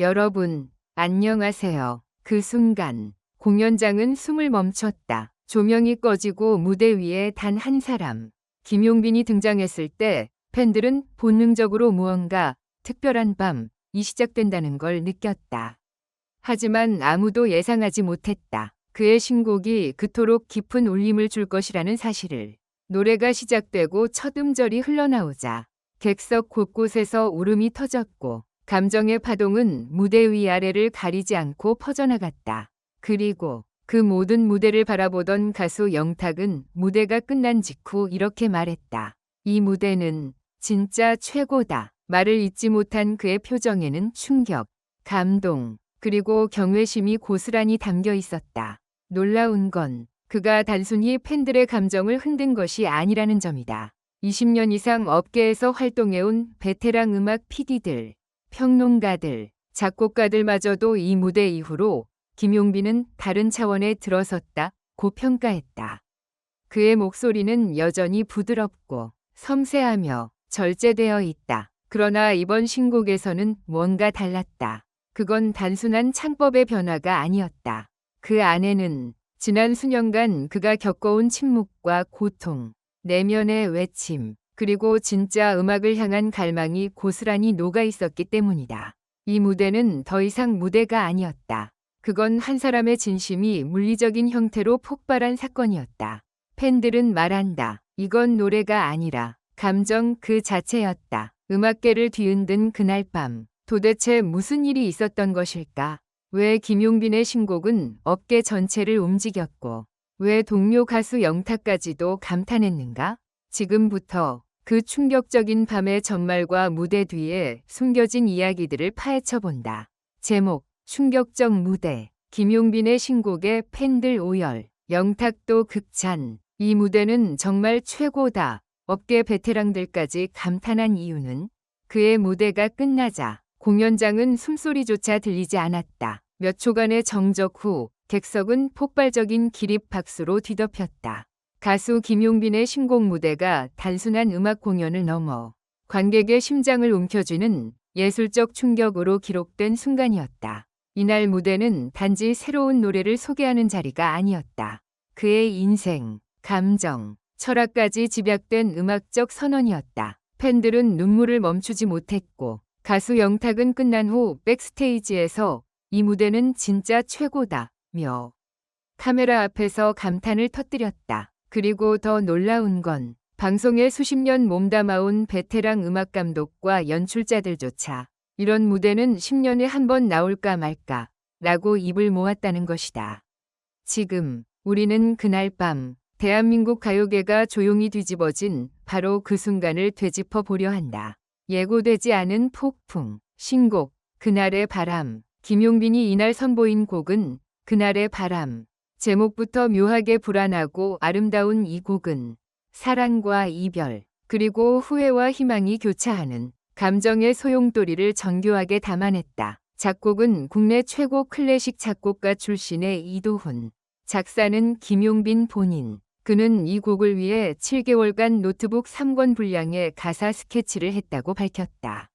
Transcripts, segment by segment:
여러분, 안녕하세요. 그 순간 공연장은 숨을 멈췄다. 조명이 꺼지고 무대 위에 단 한 사람, 김용빈이 등장했을 때 팬들은 본능적으로 무언가 특별한 밤이 시작된다는 걸 느꼈다. 하지만 아무도 예상하지 못했다. 그의 신곡이 그토록 깊은 울림을 줄 것이라는 사실을. 노래가 시작되고 첫 음절이 흘러나오자 객석 곳곳에서 울음이 터졌고 감정의 파동은 무대 위아래를 가리지 않고 퍼져나갔다. 그리고 그 모든 무대를 바라보던 가수 영탁은 무대가 끝난 직후 이렇게 말했다. 이 무대는 진짜 최고다. 말을 잇지 못한 그의 표정에는 충격, 감동, 그리고 경외심이 고스란히 담겨 있었다. 놀라운 건 그가 단순히 팬들의 감정을 흔든 것이 아니라는 점이다. 20년 이상 업계에서 활동해온 베테랑 음악 PD들, 평론가들, 작곡가들마저도 이 무대 이후로 김용빈은 다른 차원에 들어섰다 고 평가했다. 그의 목소리는 여전히 부드럽고 섬세하며 절제되어 있다. 그러나 이번 신곡에서는 뭔가 달랐다. 그건 단순한 창법의 변화가 아니었다. 그 안에는 지난 수년간 그가 겪어온 침묵과 고통, 내면의 외침, 그리고 진짜 음악을 향한 갈망이 고스란히 녹아 있었기 때문이다. 이 무대는 더 이상 무대가 아니었다. 그건 한 사람의 진심이 물리적인 형태로 폭발한 사건이었다. 팬들은 말한다. 이건 노래가 아니라 감정 그 자체였다. 음악계를 뒤흔든 그날 밤 도대체 무슨 일이 있었던 것일까? 왜 김용빈의 신곡은 업계 전체를 움직였고 왜 동료 가수 영탁까지도 감탄했는가? 지금부터 그 충격적인 밤의 전말과 무대 뒤에 숨겨진 이야기들을 파헤쳐 본다. 제목 충격적 무대 김용빈의 신곡에 팬들 오열 영탁도 극찬 이 무대는 정말 최고다. 업계 베테랑들까지 감탄한 이유는 그의 무대가 끝나자 공연장은 숨소리조차 들리지 않았다. 몇 초간의 정적 후 객석은 폭발적인 기립 박수로 뒤덮였다. 가수 김용빈의 신곡 무대가 단순한 음악 공연을 넘어 관객의 심장을 움켜쥐는 예술적 충격으로 기록된 순간이었다. 이날 무대는 단지 새로운 노래를 소개하는 자리가 아니었다. 그의 인생, 감정, 철학까지 집약된 음악적 선언이었다. 팬들은 눈물을 멈추지 못했고 가수 영탁은 끝난 후 백스테이지에서 이 무대는 진짜 최고다며 카메라 앞에서 감탄을 터뜨렸다. 그리고 더 놀라운 건 방송에 수십 년 몸담아온 베테랑 음악 감독과 연출자들조차 이런 무대는 10년에 한 번 나올까 말까 라고 입을 모았다는 것이다. 지금 우리는 그날 밤 대한민국 가요계가 조용히 뒤집어진 바로 그 순간을 되짚어 보려 한다. 예고되지 않은 폭풍, 신곡, 그날의 바람. 김용빈이 이날 선보인 곡은 그날의 바람. 제목부터 묘하게 불안하고 아름다운 이 곡은 사랑과 이별, 그리고 후회와 희망이 교차하는 감정의 소용돌이를 정교하게 담아냈다. 작곡은 국내 최고 클래식 작곡가 출신의 이도훈, 작사는 김용빈 본인. 그는 이 곡을 위해 7개월간 노트북 3권 분량의 가사 스케치를 했다고 밝혔다.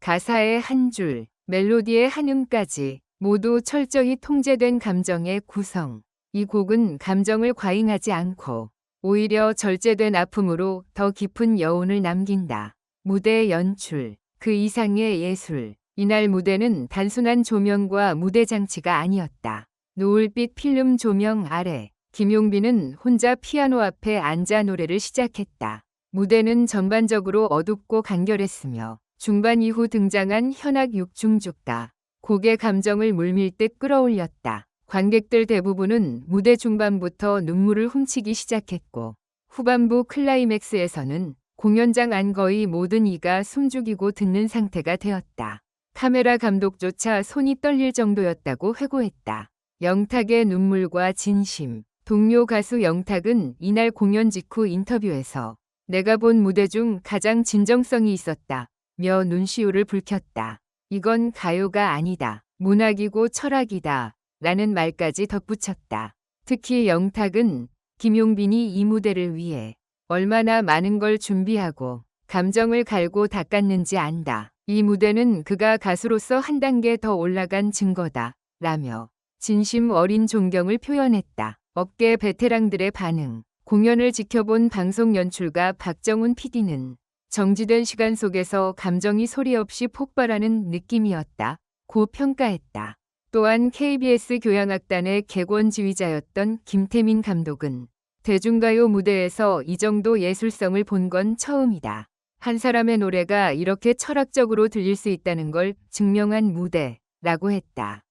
가사의 한 줄, 멜로디의 한 음까지 모두 철저히 통제된 감정의 구성. 이 곡은 감정을 과잉하지 않고 오히려 절제된 아픔으로 더 깊은 여운을 남긴다. 무대 연출, 그 이상의 예술. 이날 무대는 단순한 조명과 무대 장치가 아니었다. 노을빛 필름 조명 아래 김용빈은 혼자 피아노 앞에 앉아 노래를 시작했다. 무대는 전반적으로 어둡고 간결했으며 중반 이후 등장한 현악 육중죽가 곡의 감정을 물밀듯 끌어올렸다. 관객들 대부분은 무대 중반부터 눈물을 훔치기 시작했고 후반부 클라이맥스에서는 공연장 안 거의 모든 이가 숨죽이고 듣는 상태가 되었다. 카메라 감독조차 손이 떨릴 정도였다고 회고했다. 영탁의 눈물과 진심. 동료 가수 영탁은 이날 공연 직후 인터뷰에서 내가 본 무대 중 가장 진정성이 있었다. 며 눈시울을 붉혔다. 이건 가요가 아니다. 문학이고 철학이다. 라는 말까지 덧붙였다. 특히 영탁은 김용빈이 이 무대를 위해 얼마나 많은 걸 준비하고 감정을 갈고 닦았는지 안다. 이 무대는 그가 가수로서 한 단계 더 올라간 증거다. 라며 진심 어린 존경을 표현했다. 업계 베테랑들의 반응. 공연을 지켜본 방송 연출가 박정훈 PD는 정지된 시간 속에서 감정이 소리 없이 폭발하는 느낌이었다. 고 평가했다. 또한 KBS 교향악단의 객원 지휘자였던 김태민 감독은 대중가요 무대에서 이 정도 예술성을 본 건 처음이다. 한 사람의 노래가 이렇게 철학적으로 들릴 수 있다는 걸 증명한 무대라고 했다.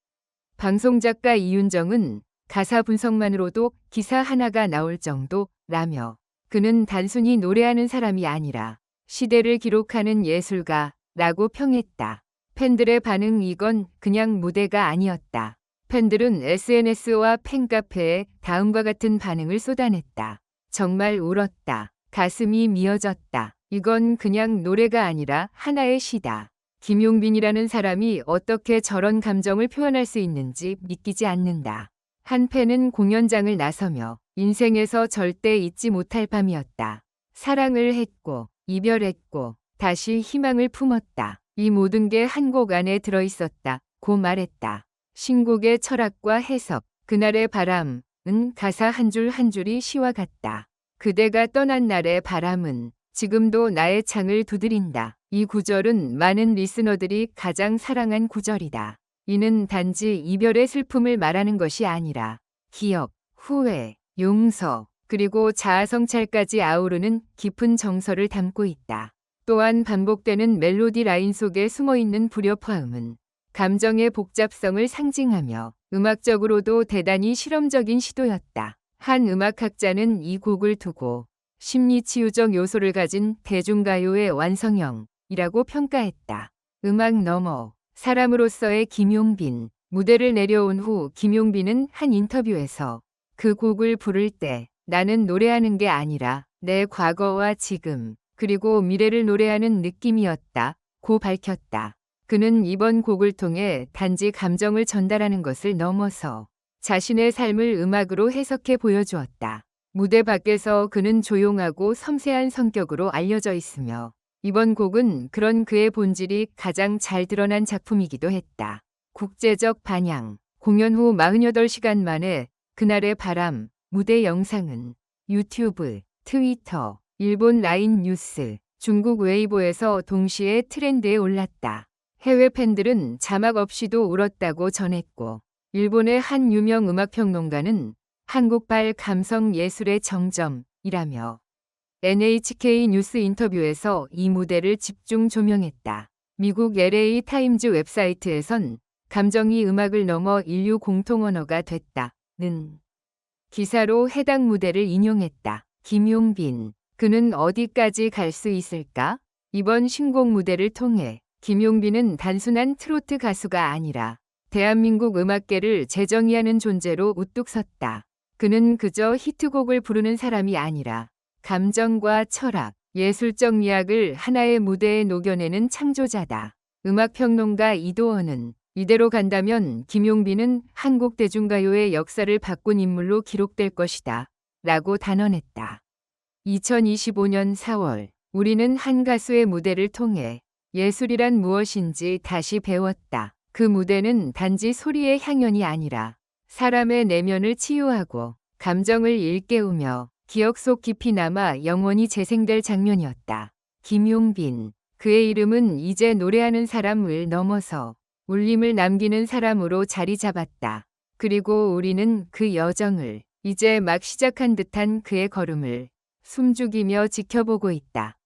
방송작가 이윤정은 가사 분석만으로도 기사 하나가 나올 정도라며 그는 단순히 노래하는 사람이 아니라 시대를 기록하는 예술가라고 평했다. 팬들의 반응 이건 그냥 무대가 아니었다. 팬들은 SNS와 팬카페에 다음과 같은 반응을 쏟아냈다. 정말 울었다. 가슴이 미어졌다. 이건 그냥 노래가 아니라 하나의 시다. 김용빈이라는 사람이 어떻게 저런 감정을 표현할 수 있는지 믿기지 않는다. 한 팬은 공연장을 나서며 인생에서 절대 잊지 못할 밤이었다. 사랑을 했고 이별했고 다시 희망을 품었다. 이 모든 게 한 곡 안에 들어있었다. 고 말했다. 신곡의 철학과 해석, 그날의 바람은 가사 한 줄 한 줄이 시와 같다. 그대가 떠난 날의 바람은 지금도 나의 창을 두드린다. 이 구절은 많은 리스너들이 가장 사랑한 구절이다. 이는 단지 이별의 슬픔을 말하는 것이 아니라 기억, 후회, 용서, 그리고 자아성찰까지 아우르는 깊은 정서를 담고 있다. 또한 반복되는 멜로디 라인 속에 숨어 있는 불협화음은 감정의 복잡성을 상징하며 음악적으로도 대단히 실험적인 시도였다. 한 음악학자는 이 곡을 두고 심리치유적 요소를 가진 대중가요의 완성형이라고 평가했다. 음악 너머 사람으로서의 김용빈 무대를 내려온 후 김용빈은 한 인터뷰에서 그 곡을 부를 때 나는 노래하는 게 아니라 내 과거와 지금 그리고 미래를 노래하는 느낌이었다 고 밝혔다. 그는 이번 곡을 통해 단지 감정을 전달하는 것을 넘어서 자신의 삶을 음악으로 해석해 보여주었다. 무대 밖에서 그는 조용하고 섬세한 성격으로 알려져 있으며 이번 곡은 그런 그의 본질이 가장 잘 드러난 작품이기도 했다. 국제적 반향 공연 후 48시간 만에 그날의 바람 무대 영상은 유튜브, 트위터, 일본 라인 뉴스, 중국 웨이보에서 동시에 트렌드에 올랐다. 해외 팬들은 자막 없이도 울었다고 전했고 일본의 한 유명 음악평론가는 한국발 감성 예술의 정점이라며 NHK 뉴스 인터뷰에서 이 무대를 집중 조명했다. 미국 LA 타임즈 웹사이트에선 감정이 음악을 넘어 인류 공통 언어가 됐다는 기사로 해당 무대를 인용했다. 김용빈, 그는 어디까지 갈 수 있을까? 이번 신곡 무대를 통해 김용빈은 단순한 트로트 가수가 아니라 대한민국 음악계를 재정의하는 존재로 우뚝 섰다. 그는 그저 히트곡을 부르는 사람이 아니라 감정과 철학, 예술적 미학을 하나의 무대에 녹여내는 창조자다. 음악평론가 이도원은 이대로 간다면 김용빈은 한국 대중가요의 역사를 바꾼 인물로 기록될 것이다. 라고 단언했다. 2025년 4월 우리는 한 가수의 무대를 통해 예술이란 무엇인지 다시 배웠다. 그 무대는 단지 소리의 향연이 아니라 사람의 내면을 치유하고 감정을 일깨우며 기억 속 깊이 남아 영원히 재생될 장면이었다. 김용빈. 그의 이름은 이제 노래하는 사람을 넘어서 울림을 남기는 사람으로 자리 잡았다. 그리고 우리는 그 여정을 이제 막 시작한 듯한 그의 걸음을 숨죽이며 지켜보고 있다.